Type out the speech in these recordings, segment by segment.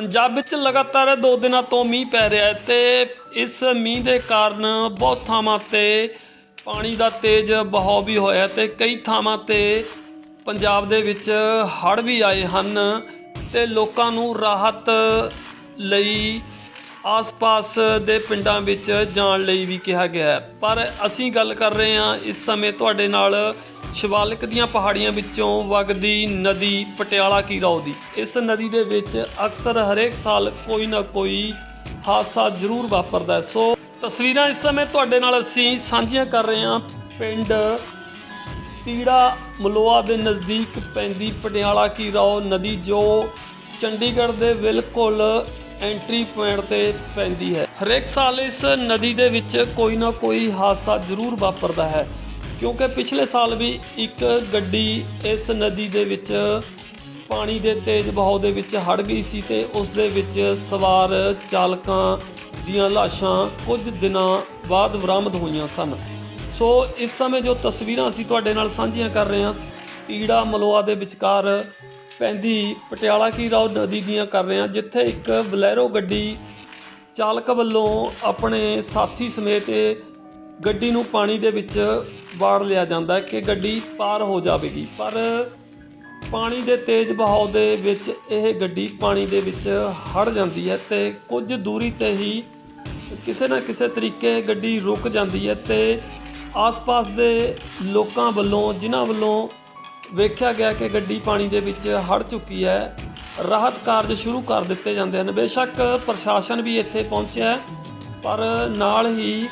ਪੰਜਾਬ ਵਿੱਚ ਲਗਾਤਾਰ 2 ਦਿਨਾਂ ਤੋਂ ਮੀਂਹ ਪੈ ਰਿਹਾ ਹੈ ਤੇ ਇਸ ਮੀਂਹ ਦੇ ਕਾਰਨ ਬਹੁਤ ਥਾਵਾਂ ਤੇ ਪਾਣੀ ਦਾ ਤੇਜ਼ ਬਹਾਅ ਵੀ ਹੋਇਆ ਤੇ ਕਈ ਥਾਵਾਂ ਤੇ ਪੰਜਾਬ ਦੇ ਵਿੱਚ ਹੜ੍ਹ ਵੀ ਆਏ ਹਨ ਤੇ ਲੋਕਾਂ ਨੂੰ ਰਾਹਤ ਲਈ ਆਸ-ਪਾਸ ਦੇ ਪਿੰਡਾਂ ਵਿੱਚ ਜਾਣ ਲਈ ਵੀ ਕਿਹਾ ਗਿਆ ਹੈ। ਪਰ ਅਸੀਂ ਗੱਲ ਕਰ ਰਹੇ ਹਾਂ, ਇਸ ਸਮੇਂ ਤੁਹਾਡੇ ਨਾਲ ਸ਼ਿਵਾਲਿਕ ਦੀਆਂ ਪਹਾੜੀਆਂ ਵਿੱਚੋਂ ਵਗਦੀ ਨਦੀ ਪਟਿਆਲਾ ਕੀ ਰੌ ਦੀ। ਇਸ ਨਦੀ ਦੇ ਵਿੱਚ ਅਕਸਰ ਹਰੇਕ ਸਾਲ ਕੋਈ ਨਾ ਕੋਈ ਹਾਦਸਾ ਜ਼ਰੂਰ ਵਾਪਰਦਾ ਹੈ। ਸੋ ਤਸਵੀਰਾਂ ਇਸ ਸਮੇਂ ਤੁਹਾਡੇ ਨਾਲ ਅਸੀਂ ਸਾਂਝੀਆਂ ਕਰ ਰਹੇ ਹਾਂ। ਪਿੰਡ ਤੀੜਾ ਮਲੋਆ ਦੇ ਨਜ਼ਦੀਕ ਪੈਂਦੀ ਪਟਿਆਲਾ ਕੀ ਰੌ ਨਦੀ, ਜੋ ਚੰਡੀਗੜ੍ਹ ਦੇ ਬਿਲਕੁਲ ਐਂਟਰੀ ਪੁਆਇੰਟ ਤੇ ਪੈਂਦੀ ਹੈ। ਹਰੇਕ ਸਾਲ ਇਸ ਨਦੀ ਦੇ ਵਿੱਚ ਕੋਈ ਨਾ ਕੋਈ ਹਾਦਸਾ ਜ਼ਰੂਰ ਵਾਪਰਦਾ ਹੈ, ਕਿਉਂਕਿ ਪਿਛਲੇ ਸਾਲ ਵੀ ਇੱਕ ਗੱਡੀ ਇਸ ਨਦੀ ਦੇ ਵਿੱਚ ਪਾਣੀ ਦੇ ਤੇਜ਼ ਬਹਾਅ ਦੇ ਵਿੱਚ ਹੜ ਗਈ ਸੀ ਤੇ ਉਸ ਦੇ ਵਿੱਚ ਸਵਾਰ ਚਾਲਕਾਂ ਦੀਆਂ ਲਾਸ਼ਾਂ ਕੁਝ ਦਿਨਾਂ ਬਾਅਦ ਬਰਾਮਦ ਹੋਈਆਂ ਸਨ। ਸੋ ਇਸ ਸਮੇਂ ਜੋ ਤਸਵੀਰਾਂ ਅਸੀਂ ਤੁਹਾਡੇ ਨਾਲ ਸਾਂਝੀਆਂ ਕਰ ਰਹੇ ਹਾਂ ਤੀੜਾ ਮਲੋਆ ਦੇ ਵਿਚਕਾਰ ਪੈਂਦੀ। ਪਟਿਆਲਾ ਕੀ ਰਾਓ ਨਦੀ ਦੀਆਂ ਕਰ ਰਹੇ। ਹਾਂ ਜਿੱਥੇ ਇੱਕ ਬਲੈਰੋ ਗੱਡੀ ਚਾਲਕ ਵੱਲੋਂ ਆਪਣੇ ਸਾਥੀ ਸਮੇਤ ਇਹ ਗੱਡੀ ਨੂੰ ਪਾਣੀ ਦੇ ਵਿੱਚ ਵਾੜ ਲਿਆ ਜਾਂਦਾ ਹੈ ਕਿ ਗੱਡੀ ਪਾਰ ਹੋ ਜਾਵੇਗੀ। ਪਰ ਪਾਣੀ ਦੇ ਤੇਜ਼ ਬਹਾਅ ਦੇ ਵਿੱਚ ਇਹ ਗੱਡੀ ਪਾਣੀ ਦੇ ਵਿੱਚ ਹੜ ਜਾਂਦੀ ਹੈ ਤੇ ਕੁਝ ਦੂਰੀ ਤੇ ਹੀ ਕਿਸੇ ਨਾ ਕਿਸੇ ਤਰੀਕੇ ਗੱਡੀ ਰੁਕ ਜਾਂਦੀ ਹੈ ਤੇ ਆਸ-ਪਾਸ ਦੇ ਲੋਕਾਂ ਵੱਲੋਂ, ਜਿਨ੍ਹਾਂ ਵੱਲੋਂ ਵੇਖਿਆ ਗਿਆ ਕਿ ਗੱਡੀ ਪਾਣੀ ਦੇ ਵਿੱਚ ਹੜ ਚੁੱਕੀ ਹੈ। ਰਾਹਤ ਕਾਰਜ ਸ਼ੁਰੂ ਕਰ ਦਿੱਤੇ ਜਾਂਦੇ ਹਨ। ਬੇਸ਼ੱਕ ਪ੍ਰਸ਼ਾਸਨ ਵੀ ਇੱਥੇ ਪਹੁੰਚਿਆ ਪਰ ਨਾਲ ਹੀ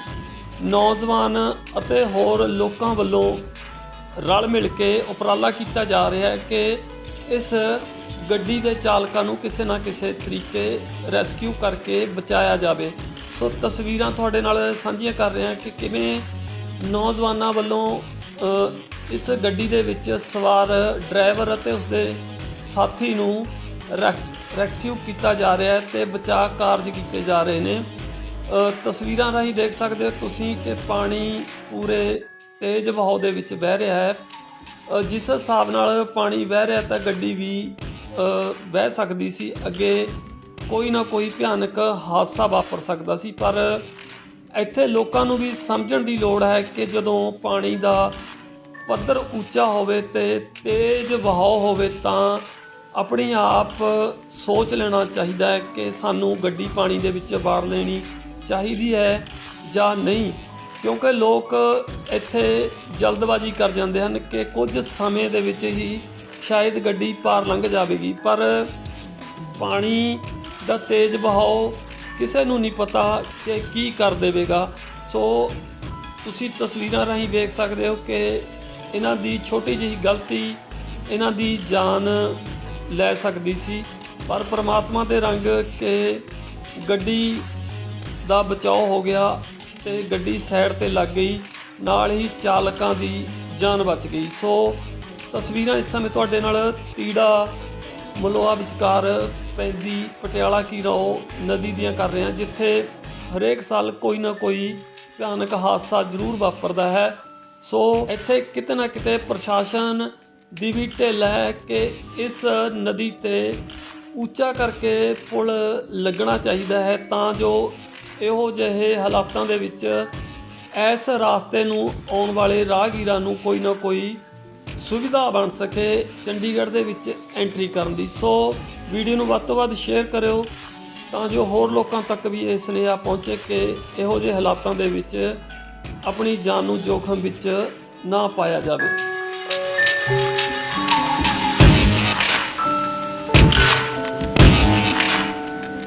ਨੌਜਵਾਨ ਅਤੇ ਹੋਰ ਲੋਕਾਂ ਵੱਲੋਂ ਰਲ ਮਿਲ ਕੇ ਉਪਰਾਲਾ ਕੀਤਾ ਜਾ ਰਿਹਾ ਹੈ ਕਿ ਇਸ ਗੱਡੀ ਦੇ ਚਾਲਕਾਂ ਨੂੰ ਕਿਸੇ ਨਾ ਕਿਸੇ ਤਰੀਕੇ ਰੈਸਕਿਊ ਕਰਕੇ ਬਚਾਇਆ ਜਾਵੇ। ਸੋ ਤਸਵੀਰਾਂ ਤੁਹਾਡੇ ਨਾਲ ਸਾਂਝੀਆਂ ਕਰ ਰਹੇ ਹਾਂ ਕਿ ਕਿਵੇਂ ਨੌਜਵਾਨਾਂ ਵੱਲੋਂ ਇਸ ਗੱਡੀ ਦੇ ਵਿੱਚ ਸਵਾਰ ਡਰਾਈਵਰ ਅਤੇ ਉਸਦੇ ਸਾਥੀ ਨੂੰ ਰੈਸ- ਰੈਸਕਿਊ ਕੀਤਾ ਜਾ ਰਿਹਾ ਹੈ ਤੇ ਬਚਾਅ ਕਾਰਜ ਕੀਤੇ ਜਾ ਰਹੇ ਨੇ। ਤਸਵੀਰਾਂ ਰਾਹੀਂ ਦੇਖ ਸਕਦੇ ਹੋ ਤੁਸੀਂ ਕਿ ਪਾਣੀ ਪੂਰੇ ਤੇਜ਼ ਵਹਾਅ ਦੇ ਵਿੱਚ ਵਹਿ ਰਿਹਾ ਹੈ। ਜਿਸ ਹਿਸਾਬ ਨਾਲ ਪਾਣੀ ਵਹਿ ਰਿਹਾ ਤਾਂ ਗੱਡੀ ਵੀ ਅ, ਵਹਿ ਸਕਦੀ ਸੀ। ਅੱਗੇ ਕੋਈ ਨਾ ਕੋਈ ਭਿਆਨਕ ਹਾਦਸਾ ਵਾਪਰ ਸਕਦਾ ਸੀ ਪਰ ਇੱਥੇ ਲੋਕਾਂ ਨੂੰ ਵੀ ਸਮਝਣ ਦੀ ਲੋੜ ਹੈ ਕਿ ਜਦੋਂ ਪਾਣੀ ਦਾ ਪੱਧਰ ਉੱਚਾ ਹੋਵੇ ਤੇ ਤੇਜ਼ ਵਹਾਅ ਹੋਵੇ ਤਾਂ ਆਪਣੀ ਆਪ ਸੋਚ ਲੈਣਾ ਚਾਹੀਦਾ ਹੈ ਕਿ ਸਾਨੂੰ ਗੱਡੀ ਪਾਣੀ ਦੇ ਵਿੱਚ ਵਾੜ ਲੈਣੀ ਚਾਹੀਦੀ ਹੈ ਜਾਂ ਨਹੀਂ। ਕਿਉਂਕਿ ਲੋਕ ਇੱਥੇ ਜਲਦਬਾਜ਼ੀ ਕਰ ਜਾਂਦੇ ਹਨ ਕਿ ਕੁਝ ਸਮੇਂ ਦੇ ਵਿੱਚ ਹੀ ਸ਼ਾਇਦ ਗੱਡੀ ਪਾਰ ਲੰਘ ਜਾਵੇਗੀ। ਪਰ ਪਾਣੀ ਦਾ ਤੇਜ਼ ਵਹਾਅ ਕਿਸੇ ਨੂੰ ਨਹੀਂ ਪਤਾ ਕਿ ਕੀ ਕਰ ਦੇਵੇਗਾ। ਸੋ ਤੁਸੀਂ ਤਸਵੀਰਾਂ ਰਾਹੀਂ ਵੇਖ ਸਕਦੇ ਹੋ ਕਿ ਇਹਨਾਂ ਦੀ ਛੋਟੀ ਜਿਹੀ ਗਲਤੀ ਇਹਨਾਂ ਦੀ ਜਾਨ ਲੈ ਸਕਦੀ ਸੀ। ਪਰ ਪ੍ਰਮਾਤਮਾ ਦੇ ਰੰਗ ਕਿ ਗੱਡੀ ਦਾ ਬਚਾਓ ਹੋ ਗਿਆ ਤੇ ਗੱਡੀ ਸਾਈਡ ਤੇ ਲੱਗ ਗਈ। ਨਾਲ ਹੀ ਚਾਲਕਾਂ ਦੀ ਜਾਨ ਬਚ ਗਈ। ਸੋ ਤਸਵੀਰਾਂ ਇਸ ਸਮੇਂ ਤੁਹਾਡੇ ਨਾਲ ਤੀੜਾ ਮਲੋਆ ਵਿਚਕਾਰ ਪੈਂਦੀ ਪਟਿਆਲਾ ਕੀ ਰੋ ਨਦੀ ਦੀਆਂ ਕਰ ਰਹੇ ਹਾਂ, ਜਿੱਥੇ ਹਰੇਕ ਸਾਲ ਕੋਈ ਨਾ ਕੋਈ ਭਿਆਨਕ ਹਾਦਸਾ ਜ਼ਰੂਰ ਵਾਪਰਦਾ ਹੈ। ਸੋ ਇੱਥੇ ਕਿਤੇ ਨਾ ਕਿਤੇ ਪ੍ਰਸ਼ਾਸਨ ਦੀ ਵੀ ਢਿੱਲ ਹੈ ਕਿ ਇਸ ਨਦੀ ਤੇ ਉੱਚਾ ਕਰਕੇ ਪੁਲ ਲੱਗਣਾ ਚਾਹੀਦਾ ਹੈ ਤਾਂ ਜੋ ਇਹੋ ਜਿਹੇ ਹਾਲਾਤਾਂ ਦੇ ਵਿੱਚ ਇਸ ਰਾਸਤੇ ਨੂੰ ਆਉਣ ਵਾਲੇ ਰਾਹਗੀਰਾਂ ਨੂੰ ਕੋਈ ਨਾ ਕੋਈ ਸੁਵਿਧਾ ਬਣ ਸਕੇ ਚੰਡੀਗੜ੍ਹ ਦੇ ਵਿੱਚ ਐਂਟਰੀ ਕਰਨ ਦੀ। ਸੋ ਵੀਡੀਓ ਨੂੰ ਵੱਧ ਤੋਂ ਵੱਧ ਸ਼ੇਅਰ ਕਰਿਓ ਤਾਂ ਜੋ ਹੋਰ ਲੋਕਾਂ ਤੱਕ ਵੀ ਇਹ ਸੁਨੇਹਾ ਪਹੁੰਚੇ ਕਿ ਇਹੋ ਜਿਹੇ ਹਾਲਾਤਾਂ ਦੇ ਵਿੱਚ ਆਪਣੀ ਜਾਨ ਨੂੰ ਜੋਖਮ ਵਿੱਚ ਨਾ ਪਾਇਆ ਜਾਵੇ।